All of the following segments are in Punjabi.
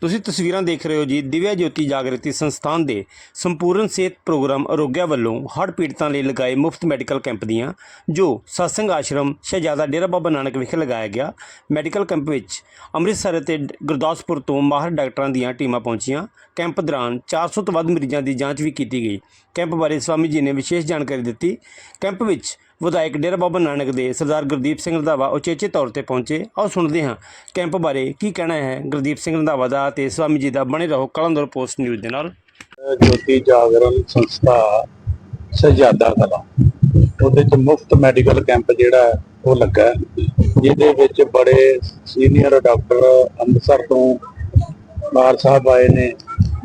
ਤੁਸੀਂ ਤਸਵੀਰਾਂ ਦੇਖ ਰਹੇ ਹੋ ਜੀ ਦਿਵਿਆ ਜੋਤੀ ਜਾਗਰਤੀ ਸੰਸਥਾਨ ਦੇ ਸੰਪੂਰਨ ਸਿਹਤ ਪ੍ਰੋਗਰਾਮ ਅਰੋਗਿਆ ਵੱਲੋਂ ਹੜ੍ਹ ਪੀੜਤਾਂ ਲਈ ਲਗਾਏ ਮੁਫਤ ਮੈਡੀਕਲ ਕੈਂਪ ਦੀਆਂ, ਜੋ ਸਤਸੰਗ ਆਸ਼ਰਮ ਸ਼ਹਿਜ਼ਾਦਾ ਡੇਰਾ ਬਾਬਾ ਨਾਨਕ ਵਿਖੇ ਲਗਾਇਆ ਗਿਆ। ਮੈਡੀਕਲ ਕੈਂਪ ਵਿੱਚ ਅੰਮ੍ਰਿਤਸਰ ਅਤੇ ਗੁਰਦਾਸਪੁਰ ਤੋਂ ਮਾਹਰ ਡਾਕਟਰਾਂ ਦੀਆਂ ਟੀਮਾਂ ਪਹੁੰਚੀਆਂ। ਕੈਂਪ ਦੌਰਾਨ 400 ਤੋਂ ਵੱਧ ਮਰੀਜ਼ਾਂ ਦੀ ਜਾਂਚ ਵੀ ਕੀਤੀ ਗਈ। ਕੈਂਪ ਬਾਰੇ ਸਵਾਮੀ ਜੀ ਨੇ ਵਿਸ਼ੇਸ਼ ਜਾਣਕਾਰੀ ਦਿੱਤੀ। ਕੈਂਪ ਵਿੱਚ ਵਿਧਾਇਕ ਡੇਰਾ ਬਾਬਾ ਨਾਨਕ ਦੇ ਸਰਦਾਰ ਗੁਰਦੀਪ ਸਿੰਘ ਰੰਧਾਵਾ ਉਚੇਚੇ ਤੌਰ ਤੇ ਪਹੁੰਚੇ। ਆਓ ਸੁਣਦੇ ਹਾਂ ਕੈਂਪ ਬਾਰੇ ਕੀ ਕਹਿਣਾ ਹੈ ਗੁਰਦੀਪ ਸਿੰਘ ਰੰਧਾਵਾ ਦਾ ਤੇ ਸਵਾਮੀ ਜੀ ਦਾ। ਬਣੇ ਰਹੋ ਕਲੰਦਰ ਪੋਸਟ ਨਿਊਜ਼ ਦੇ ਨਾਲ। ਜੋਤੀ ਜਾਗਰਣ ਸੰਸਥਾ ਸਜਾਦਾ ਕਲਾ। ਉਹਦੇ ਚ ਮੁਫਤ ਮੈਡੀਕਲ ਕੈਂਪ ਜਿਹੜਾ ਹੈ, ਉਹ ਲੱਗਾ ਜਿਹਦੇ ਵਿੱਚ ਬੜੇ ਸੀਨੀਅਰ ਡਾਕਟਰ ਅੰਮ੍ਰਿਤਸਰ ਤੋਂ ਬਾਹਰ ਸਾਹਿਬ ਆਏ ਨੇ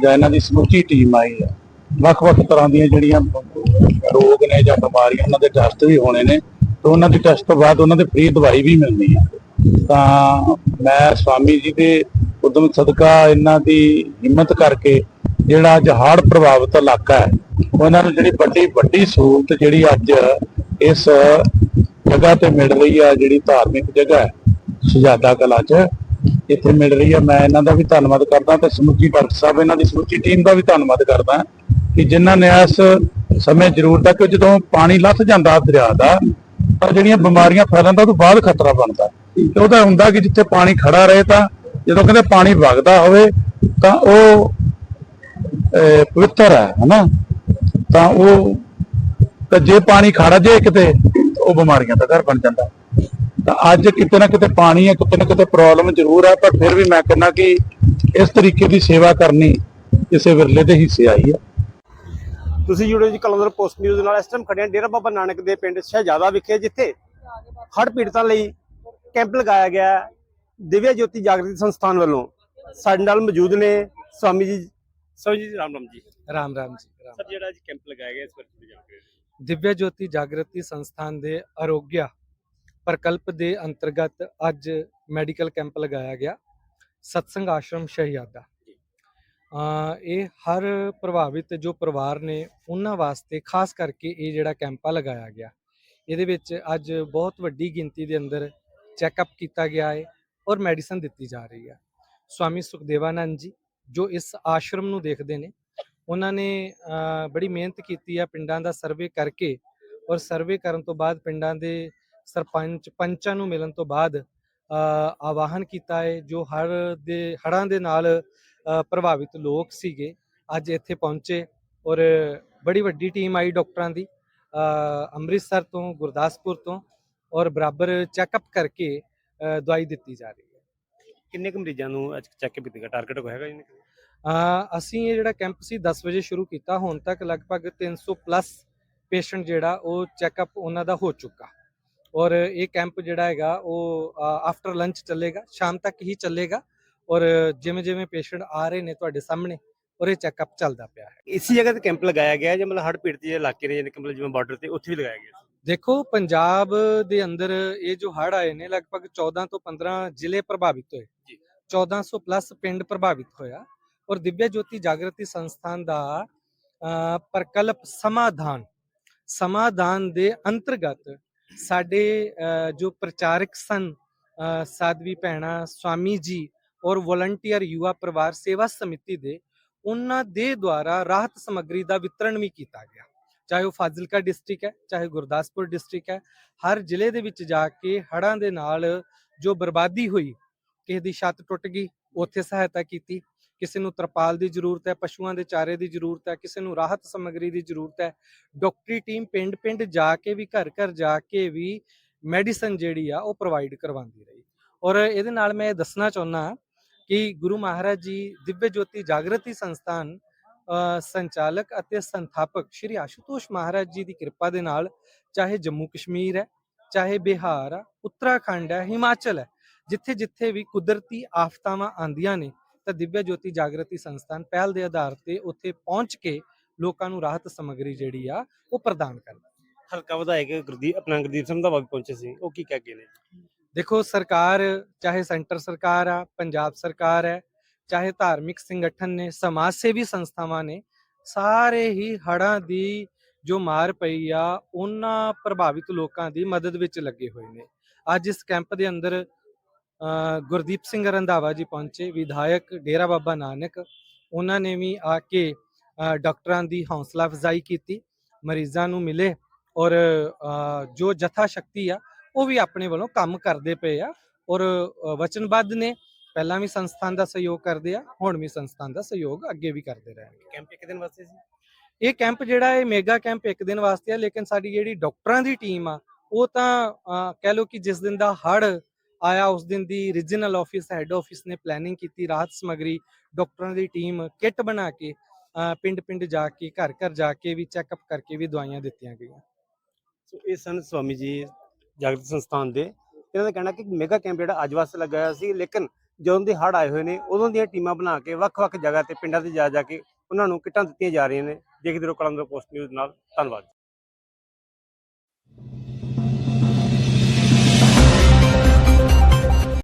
ਜਾਂ ਇਹਨਾਂ ਦੀ ਸਮੁੱਚੀ ਟੀਮ ਆਈ ਹੈ। ਵੱਖ-ਵੱਖ ਤਰ੍ਹਾਂ ਦੀਆਂ ਜਿਹੜੀਆਂ ਰੋਗ ਨੇ ਜਾਂ ਬਿਮਾਰੀਆਂ, ਉਹਨਾਂ ਦੇ ਟੈਸਟ ਵੀ ਹੋਣੇ ਨੇ ਤੇ ਉਹਨਾਂ ਦੇ ਟੈਸਟ ਤੋਂ ਬਾਅਦ ਉਹਨਾਂ ਦੇ ਫ੍ਰੀ ਦਵਾਈ ਵੀ ਮਿਲਣੀ ਹੈ। ਤਾਂ ਮੈਂ ਸਵਾਮੀ ਜੀ ਦੇ ਉਦਮ ਸਦਕਾ ਇਹਨਾਂ ਦੀ ਹਿੰਮਤ ਕਰਕੇ ਜਿਹੜਾ ਅੱਜ ਹੜ੍ਹ ਪ੍ਰਭਾਵਿਤ ਇਲਾਕਾ ਹੈ, ਉਹਨਾਂ ਨੂੰ ਜਿਹੜੀ ਵੱਡੀ ਵੱਡੀ ਸਹੂਲਤ ਜਿਹੜੀ ਅੱਜ ਇਸ ਜਗ੍ਹਾ ਤੇ ਮਿਲ ਰਹੀ ਆ, ਜਿਹੜੀ ਧਾਰਮਿਕ ਜਗ੍ਹਾ ਹੈ ਸੁਜਾਦਾ ਕਲਾ ਚ, ਇੱਥੇ ਮਿਲ ਰਹੀ ਆ। ਮੈਂ ਇਹਨਾਂ ਦਾ ਵੀ ਧੰਨਵਾਦ ਕਰਦਾ ਤੇ ਸਮੁੱਚੀ ਡਾਕਟਰ ਸਾਹਿਬ, ਇਹਨਾਂ ਦੀ ਸਮੁੱਚੀ ਟੀਮ ਦਾ ਵੀ ਧੰਨਵਾਦ ਕਰਦਾ ਕਿ ਜਿਨ੍ਹਾਂ ਨੇ ਇਸ ਸਮੇਂ ਜ਼ਰੂਰਤ ਹੈ ਕਿ ਜਦੋਂ ਪਾਣੀ ਲੱਥ ਜਾਂਦਾ ਦਰਿਆ ਦਾ, ਤਾਂ ਜਿਹੜੀਆਂ ਬਿਮਾਰੀਆਂ ਫੈਲਣ ਦਾ ਉਹ ਤੋਂ ਬਾਅਦ ਖਤਰਾ ਬਣਦਾ। ਤੇ ਉਹਦਾ ਹੁੰਦਾ ਕਿ ਜਿੱਥੇ ਪਾਣੀ ਖੜਾ ਰਹੇ ਤਾਂ ਜਦੋਂ ਕਹਿੰਦੇ ਪਾਣੀ ਵਗਦਾ ਹੋਵੇ ਤਾਂ ਉਹ ਪਵਿੱਤਰ ਹੈ, ਹਨਾ? ਤਾਂ ਉਹ, ਤਾਂ ਜੇ ਪਾਣੀ ਖੜਾ ਜੇ ਕਿਤੇ ਉਹ ਬਿਮਾਰੀਆਂ ਦਾ ਘਰ ਬਣ ਜਾਂਦਾ। ਤਾਂ ਅੱਜ ਕਿਤੇ ਨਾ ਕਿਤੇ ਪਾਣੀ ਹੈ ਕਿਤੇ ਨਾ ਕਿਤੇ ਪ੍ਰੋਬਲਮ ਜ਼ਰੂਰ ਹੈ, ਪਰ ਫਿਰ ਵੀ ਮੈਂ ਕਹਿੰਦਾ ਕਿ ਇਸ ਤਰੀਕੇ ਦੀ ਸੇਵਾ ਕਰਨੀ ਕਿਸੇ ਵਿਰਲੇ ਦੇ ਹਿੱਸੇ ਆਈ ਹੈ। ਤੁਸੀਂ ਜੁੜੇ ਜੀ ਕਲੰਦਰ ਪੋਸਟ ਨਿਊਜ਼ ਨਾਲ। ਇਸ ਟਾਈਮ ਖੜੇ ਹਾਂ ਡੇਰਾ ਬਾਬਾ ਨਾਨਕ ਦੇ ਪਿੰਡ ਸ਼ਹਿਜ਼ਾਦਾ ਵਿਖੇ ਜਿੱਥੇ ਹੜ੍ਹ ਪੀੜਤਾਂ ਲਈ ਕੈਂਪ ਲਗਾਇਆ ਗਿਆ ਹੈ। ਦਿਵਿਆ ਜੋਤੀ ਜਾਗਰਤੀ ਸੰਸਥਾਨ ਵੱਲੋਂ ਸਾਡੇ ਨਾਲ ਮੌਜੂਦ ਨੇ ਸਵਾਮੀ ਜੀ। ਸਵਾਮੀ ਜੀ ਰਾਮ ਰਾਮ ਜੀ। ਰਾਮ ਰਾਮ ਜੀ ਸਰ ਜਿਹੜਾ ਅੱਜ ਕੈਂਪ ਲਗਾਇਆ ਗਿਆ ਇਸ ਬਾਰੇ ਥੋੜੀ ਜਾਣਕਾਰੀ। ਦਿਵਿਆ ਜੋਤੀ ਜਾਗਰਤੀ ਸੰਸਥਾਨ ਦੇ ਆਰੋਗਿਆ ਪ੍ਰਕਲਪ ਦੇ ਅੰਤਰਗਤ ਅੱਜ ਮੈਡੀਕਲ ਕੈਂਪ ਲਗਾਇਆ ਗਿਆ। ਸਤਸੰਗ ਆਸ਼ਰਮ ਸ਼ਹਿਜ਼ਾਦਾ। ਇਹ ਹਰ ਪ੍ਰਭਾਵਿਤ ਜੋ ਪਰਿਵਾਰ ਨੇ ਉਹਨਾਂ ਵਾਸਤੇ, ਖਾਸ ਕਰਕੇ ਇਹ ਜਿਹੜਾ ਕੈਂਪਾ ਲਗਾਇਆ ਗਿਆ, ਇਹਦੇ ਵਿੱਚ ਅੱਜ ਬਹੁਤ ਵੱਡੀ ਗਿਣਤੀ ਦੇ ਅੰਦਰ ਚੈੱਕਅਪ ਕੀਤਾ ਗਿਆ ਹੈ ਔਰ ਮੈਡੀਸਨ ਦਿੱਤੀ ਜਾ ਰਹੀ ਹੈ। ਸਵਾਮੀ ਸੁਖਦੇਵਾਨੰਦ ਜੀ, ਜੋ ਇਸ ਆਸ਼ਰਮ ਨੂੰ ਦੇਖਦੇ ਨੇ, ਉਹਨਾਂ ਨੇ ਬੜੀ ਮਿਹਨਤ ਕੀਤੀ ਆ ਪਿੰਡਾਂ ਦਾ ਸਰਵੇ ਕਰਕੇ ਔਰ ਸਰਵੇ ਕਰਨ ਤੋਂ ਬਾਅਦ ਪਿੰਡਾਂ ਦੇ ਸਰਪੰਚ ਪੰਚਾਂ ਨੂੰ ਮਿਲਣ ਤੋਂ ਬਾਅਦ ਆਵਾਹਨ ਕੀਤਾ ਹੈ, ਜੋ ਹੜ ਦੇ ਹੜਾਂ ਦੇ ਨਾਲ ਪ੍ਰਭਾਵਿਤ ਲੋਕ ਸੀਗੇ। ਅੱਜ ਇੱਥੇ ਪਹੁੰਚੇ ਔਰ ਬੜੀ ਵੱਡੀ ਟੀਮ ਆਈ ਡਾਕਟਰਾਂ ਦੀ। ਅੰਮ੍ਰਿਤਸਰ ਤੋਂ ਗੁਰਦਾਸਪੁਰ ਤੋਂ ਔਰ ਬਰਾਬਰ ਚੈੱਕਅਪ ਕਰਕੇ ਦਵਾਈ ਦਿੱਤੀ ਜਾ ਰਹੀ ਹੈ। ਕਿੰਨੇ ਕੁ ਮਰੀਜ਼ਾਂ ਨੂੰ ਅੱਜ ਚੈੱਕਅਪ ਕੀਤਾ ਟਾਰਗੇਟ ਹੋਏਗਾ ਜੀ? ਅ, ਅਸੀਂ ਇਹ ਜਿਹੜਾ ਕੈਂਪ ਸੀ 10 ਵਜੇ ਸ਼ੁਰੂ ਕੀਤਾ। ਹੁਣ ਤੱਕ ਲਗਭਗ 300 ਪਲੱਸ ਪੇਸ਼ੈਂਟ ਜਿਹੜਾ ਉਹ ਚੈੱਕਅਪ ਉਹਨਾਂ ਦਾ ਹੋ ਚੁੱਕਾ। ਔਰ ਇਹ ਕੈਂਪ ਜਿਹੜਾ ਹੈਗਾ ਉਹ ਆਫਟਰ ਲੰਚ ਚੱਲੇਗਾ। ਸ਼ਾਮ ਤੱਕ ਹੀ ਚੱਲੇਗਾ। ਔਰ ਜਿਵੇਂ ਜਿਵੇਂ ਪੇਸ਼ੈਂਟ ਆ ਰਹੇ ਨੇ ਤੁਹਾਡੇ ਸਾਹਮਣੇ ਔਰ ਇਹ ਚੈੱਕਅਪ ਚੱਲਦਾ ਪਿਆ ਹੈ। ਇਸੇ ਜਗ੍ਹਾ ਤੇ ਕੈਂਪ ਲਗਾਇਆ ਗਿਆ ਜਾਂ ਮਤਲਬ ਹੜ੍ਹ ਪੀੜਤ ਜਿਹੜੇ ਇਲਾਕੇ ਨੇ ਜਿਵੇਂ ਜਿਵੇਂ ਬਾਰਡਰ ਤੇ ਉੱਥੇ ਵੀ ਲਗਾਇਆ ਗਿਆ ਦੇਖੋ ਪੰਜਾਬ ਦੇ ਅੰਦਰ ਇਹ ਜੋ ਹੜ੍ਹ ਆਏ ਨੇ ਲਗਭਗ 14 ਤੋਂ 15 ਜ਼ਿਲ੍ਹੇ ਪ੍ਰਭਾਵਿਤ ਹੋਏ। ਜੀ। 1400 ਪਲੱਸ ਪਿੰਡ ਪ੍ਰਭਾਵਿਤ ਹੋਇਆ। ਔਰ ਦਿਵਿਆ ਜੋਤੀ ਜਾਗਰਤੀ ਸੰਸਥਾਨ ਦਾ ਪ੍ਰਕਲਪ ਸਮਾਧਾਨ ਸਮਾਧਾਨ ਦੇ ਅੰਤਰਗਤ ਸਾਡੇ ਜੋ ਪ੍ਰਚਾਰਕ ਸਨ ਸਾਧਵੀ ਭੈਣਾ ਸਵਾਮੀ ਜੀ ਔਰ ਵਲੰਟੀਅਰ ਯੁਵਾ ਪਰਿਵਾਰ ਸੇਵਾ ਸਮਿਤੀ ਦੇ ਉਹਨਾਂ ਦੇ ਦੁਆਰਾ ਰਾਹਤ ਸਮੱਗਰੀ ਦਾ ਵਿਤਰਣ ਵੀ ਕੀਤਾ ਗਿਆ। ਚਾਹੇ ਉਹ ਫਾਜ਼ਿਲਕਾ ਡਿਸਟ੍ਰਿਕਟ ਹੈ, ਚਾਹੇ ਗੁਰਦਾਸਪੁਰ ਡਿਸਟ੍ਰਿਕਟ ਹੈ, ਹਰ ਜ਼ਿਲ੍ਹੇ ਦੇ ਵਿੱਚ ਜਾ ਕੇ ਹੜ੍ਹਾਂ ਦੇ ਨਾਲ ਜੋ ਬਰਬਾਦੀ ਹੋਈ, ਕਿਸੇ ਦੀ ਛੱਤ ਟੁੱਟ ਗਈ, ਉੱਥੇ ਸਹਾਇਤਾ ਕੀਤੀ, ਕਿਸੇ ਨੂੰ ਤਰਪਾਲ ਦੀ ਜ਼ਰੂਰਤ ਹੈ, ਪਸ਼ੂਆਂ ਦੇ ਚਾਰੇ ਦੀ ਜ਼ਰੂਰਤ ਹੈ, ਕਿਸੇ ਨੂੰ ਰਾਹਤ ਸਮੱਗਰੀ ਦੀ ਜ਼ਰੂਰਤ ਹੈ, ਡਾਕਟਰੀ ਟੀਮ ਪਿੰਡ-ਪਿੰਡ ਜਾ ਕੇ ਵੀ, ਘਰ-ਘਰ ਜਾ ਕੇ ਵੀ ਮੈਡੀਸਨ ਜਿਹੜੀ ਆ ਉਹ ਪ੍ਰੋਵਾਈਡ ਕਰਵਾਉਂਦੀ ਰਹੀ। ਔਰ ਇਹਦੇ ਨਾਲ ਮੈਂ ਇਹ ਦੱਸਣਾ ਚਾਹੁੰਦਾ ਕਿ ਗੁਰੂ ਮਹਾਰਾਜ ਜੀ ਦਿਵਯ ਜੋਤੀ ਜਾਗਰਤੀ ਸੰਸਥਾਨ ਸੰਚਾਲਕ ਅਤੇ ਸੰਥਾਪਕ ਸ਼੍ਰੀ ਆਸ਼ੂਤੋਸ਼ ਮਹਾਰਾਜ ਜੀ ਦੀ ਕਿਰਪਾ ਦੇ ਨਾਲ ਚਾਹੇ ਜੰਮੂ ਕਸ਼ਮੀਰ ਹੈ ਚਾਹੇ ਬਿਹਾਰ ਆ ਉੱਤਰਾਖੰਡ ਹੈ ਹਿਮਾਚਲ ਹੈ ਜਿੱਥੇ ਜਿੱਥੇ ਵੀ ਕੁਦਰਤੀ ਆਫਤਾਵਾਂ ਆਂਦੀਆਂ ਨੇ ਤਾਂ ਦਿਵਯ ਜੋਤੀ ਜਾਗਰਤੀ ਸੰਸਥਾਨ ਪਹਿਲ ਦੇ ਆਧਾਰ ਤੇ ਉੱਥੇ ਪਹੁੰਚ ਕੇ ਲੋਕਾਂ ਨੂੰ ਰਾਹਤ ਸਮੱਗਰੀ ਜਿਹੜੀ ਆ ਉਹ ਪ੍ਰਦਾਨ ਕਰਦਾ ਹਲਕਾ ਵਿਧਾਇਕ ਗੁਰਦੀਪ ਆਪਣਾ ਗੁਰਦੀਪ ਸਿੰਘ ਦਾ ਵੀ ਪਹੁੰਚੇ ਸੀ ਉਹ ਕੀ ਕਹਿ ਗਏ ਨੇ ਦੇਖੋ, ਸਰਕਾਰ, ਚਾਹੇ ਸੈਂਟਰ ਸਰਕਾਰ ਆ, ਪੰਜਾਬ ਸਰਕਾਰ ਹੈ, ਚਾਹੇ ਧਾਰਮਿਕ ਸੰਗਠਨ ਨੇ, ਸਮਾਜ ਸੇਵੀ ਸੰਸਥਾਵਾਂ ਨੇ, ਸਾਰੇ ਹੀ ਹੜ੍ਹਾਂ ਦੀ ਜੋ ਮਾਰ ਪਈ ਆ, ਉਹਨਾਂ ਪ੍ਰਭਾਵਿਤ ਲੋਕਾਂ ਦੀ ਮਦਦ ਵਿੱਚ ਲੱਗੇ ਹੋਏ ਨੇ। ਅੱਜ ਇਸ ਕੈਂਪ ਦੇ ਅੰਦਰ ਗੁਰਦੀਪ ਸਿੰਘ ਰੰਧਾਵਾ ਜੀ ਪਹੁੰਚੇ, ਵਿਧਾਇਕ ਡੇਰਾ ਬਾਬਾ ਨਾਨਕ। ਉਹਨਾਂ ਨੇ ਵੀ ਆ ਕੇ ਡਾਕਟਰਾਂ ਦੀ ਹੌਸਲਾ ਅਫਜ਼ਾਈ ਕੀਤੀ, ਮਰੀਜ਼ਾਂ ਨੂੰ ਮਿਲੇ ਔਰ ਜੋ ਜਥਾ ਸ਼ਕਤੀ ਆ ਉਹ ਵੀ ਆਪਣੇ ਵੱਲੋਂ ਕੰਮ ਕਰਦੇ ਪਏ ਆ ਔਰ ਵਚਨਬੱਧ ਨੇ ਪਹਿਲਾਂ ਵੀ ਸੰਸਥਾਨ ਦਾ ਸਹਿਯੋਗ ਕਰਦੇ ਆ ਹੁਣ ਵੀ ਸੰਸਥਾਨ ਦਾ ਸਹਿਯੋਗ ਅੱਗੇ ਵੀ ਕਰਦੇ ਰਹਿਣਗੇ। ਕੈਂਪ ਇੱਕ ਦਿਨ ਵਾਸਤੇ ਸੀ? ਇਹ ਕੈਂਪ ਜਿਹੜਾ ਹੈ ਮੇਗਾ ਕੈਂਪ ਇੱਕ ਦਿਨ ਵਾਸਤੇ ਆ ਲੇਕਿਨ ਸਾਡੀ ਜਿਹੜੀ ਡਾਕਟਰਾਂ ਦੀ ਟੀਮ ਆ ਉਹ ਤਾਂ ਕਹਿ ਲਓ ਕਿ ਜਿਸ ਦਿਨ ਦਾ ਹੜ ਆਇਆ ਉਸ ਦਿਨ ਦੀ ਰੀਜਨਲ ਆਫਿਸ ਹੈੱਡ ਆਫਿਸ ਨੇ ਪਲੈਨਿੰਗ ਕੀਤੀ ਰਾਹਤ ਸਮਗਰੀ ਡਾਕਟਰਾਂ ਦੀ ਟੀਮ ਕਿੱਟ ਬਣਾ ਕੇ ਪਿੰਡ ਪਿੰਡ ਜਾ ਕੇ ਘਰ ਘਰ ਜਾ ਕੇ ਵੀ ਚੈੱਕਅਪ ਕਰਕੇ ਵੀ ਦਵਾਈਆਂ ਦਿੱਤੀਆਂ ਗਈਆਂ। ਸੋ ਇਹ ਸਨ ਸਵਾਮੀ ਜੀ ਜਾਗਰਤੀ ਸੰਸਥਾਨ ਦੇ। ਇਹਨਾਂ ਦਾ ਕਹਿਣਾ ਕਿ ਮੇਗਾ ਕੈਂਪ ਜਿਹੜਾ ਅੱਜ ਵਾਸਤੇ ਲੱਗਾ ਹੋਇਆ ਸੀ, ਲੇਕਿਨ ਜਦੋਂ ਦੇ ਹੜ੍ਹ ਆਏ ਹੋਏ ਨੇ, ਉਦੋਂ ਦੀਆਂ ਟੀਮਾਂ ਬਣਾ ਕੇ ਵੱਖ-ਵੱਖ ਜਗ੍ਹਾ ਤੇ ਪਿੰਡਾਂ ਤੇ ਜਾ ਜਾ ਕੇ ਉਹਨਾਂ ਨੂੰ ਕਿੱਟਾਂ ਦਿੱਤੀਆਂ ਜਾ ਰਹੀਆਂ ਨੇ। ਦੇਖਦੇ ਰਹੋ ਕਲਮ ਦਾ ਪੋਸਟ ਨਿਊਜ਼ ਨਾਲ। ਧੰਨਵਾਦ